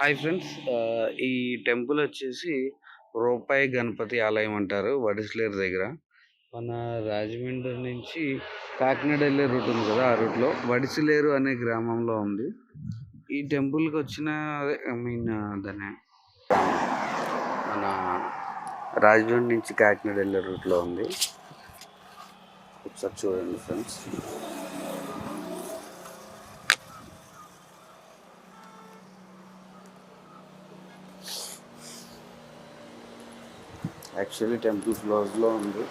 Hi friends. ఈ temple వచ్చేసి రూపాయి గణపతి ఆలయం అంటారు వడిస్లేరు దగ్గర. మన రాజమండ్రి నుంచి కాకినాడ వెళ్ళే రూట్ ఉంది కదా ఆ రూట్లో. వడిసిలేరు అనే గ్రామంలో ఉంది. ఈ టెంపుల్కి వచ్చిన ఐ మీన్ దాని మన రాజమండ్రి నుంచి కాకినాడ వెళ్ళే రూట్లో ఉంది. ఒకసారి చూడండి ఫ్రెండ్స్. యాక్చువల్లీ టెంపుల్ క్లోజ్లో ఉంది.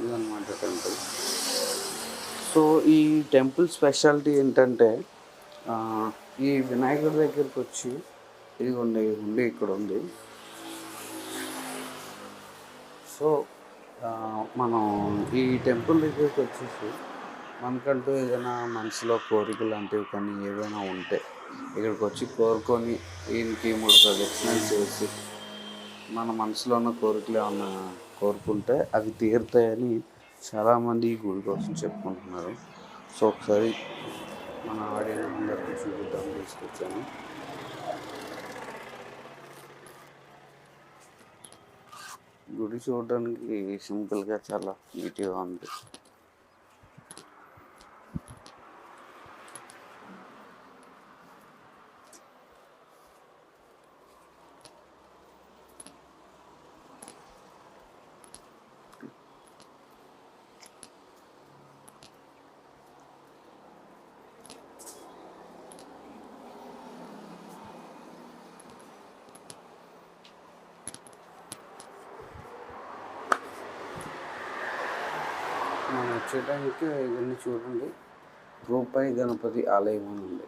ఇదన్నమాట టెంపుల్. సో ఈ టెంపుల్ స్పెషాలిటీ ఏంటంటే ఈ వినాయకుడి దగ్గరికి వచ్చి ఇదిగోండి ఉండి ఇక్కడ ఉంది సో మనం ఈ టెంపుల్ దగ్గరికి వచ్చేసి మనకంటూ ఏదైనా మనసులో కోరికలు లాంటివి కానీ ఏవైనా ఉంటే ఇక్కడికి వచ్చి కోరుకొని ఈయనకి మూడు ప్రదక్షిణలు చేసి మన మనసులో ఉన్న కోరికలు ఏమన్నా కోరుకుంటే అవి తీరుతాయని చాలామంది ఈ గుడి కోసం చెప్పుకుంటున్నారు. సో ఒకసారి మన ఆడియన్స్ అందరికీ చూపిద్దాం తీసుకొచ్చాను. గుడి చూడడానికి సింపుల్గా చాలా నీట్గా ఉంది. మనం వచ్చేటానికి ఇవన్నీ చూడండి. రూపాయి గణపతి ఆలయం అని ఉంది.